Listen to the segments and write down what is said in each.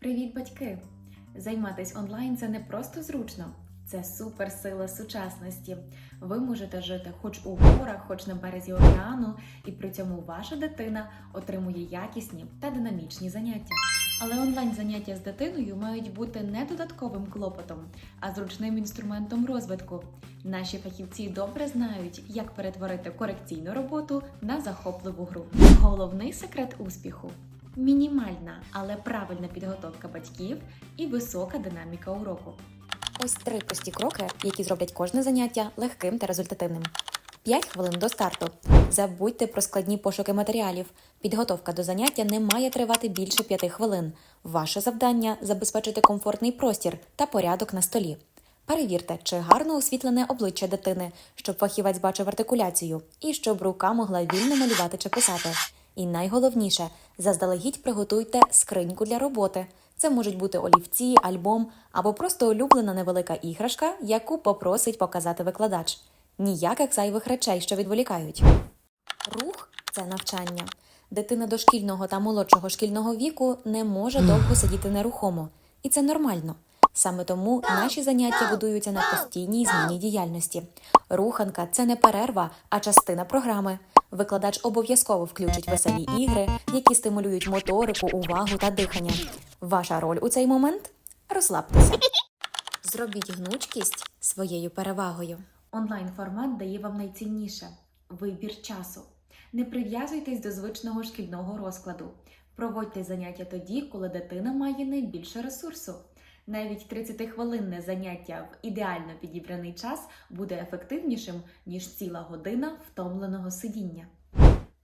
Привіт, батьки! Займатись онлайн це не просто зручно, це суперсила сучасності. Ви можете жити хоч у горах, хоч на березі океану, і при цьому ваша дитина отримує якісні та динамічні заняття. Але онлайн заняття з дитиною мають бути не додатковим клопотом, а зручним інструментом розвитку. Наші фахівці добре знають, як перетворити корекційну роботу на захопливу гру. Головний секрет успіху мінімальна, але правильна підготовка батьків і висока динаміка уроку. Ось три прості кроки, які зроблять кожне заняття легким та результативним. 5 хвилин до старту. Забудьте про складні пошуки матеріалів. Підготовка до заняття не має тривати більше 5 хвилин. Ваше завдання забезпечити комфортний простір та порядок на столі. Перевірте, чи гарно освітлене обличчя дитини, щоб фахівець бачив артикуляцію, і щоб рука могла вільно малювати чи писати. І найголовніше, заздалегідь приготуйте скриньку для роботи. Це можуть бути олівці, альбом або просто улюблена невелика іграшка, яку попросить показати викладач. Ніяких зайвих речей, що відволікають. Рух це навчання. Дитина дошкільного та молодшого шкільного віку не може довго сидіти нерухомо, і це нормально. Саме тому наші заняття будуються на постійній зміні діяльності. Руханка це не перерва, а частина програми. Викладач обов'язково включить веселі ігри, які стимулюють моторику, увагу та дихання. Ваша роль у цей момент розслабтеся. Зробіть гнучкість своєю перевагою. Онлайн формат дає вам найцінніше вибір часу. Не прив'язуйтесь до звичного шкільного розкладу. Проводьте заняття тоді, коли дитина має найбільше ресурсу. Навіть 30-хвилинне заняття в ідеально підібраний час буде ефективнішим, ніж ціла година втомленого сидіння.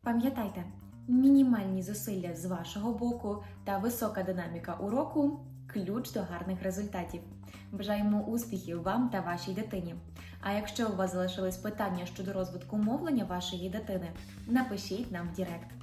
Пам'ятайте, мінімальні зусилля з вашого боку та висока динаміка уроку ключ до гарних результатів. Бажаємо успіхів вам та вашій дитині. А якщо у вас залишились питання щодо розвитку мовлення вашої дитини, напишіть нам в Дірект.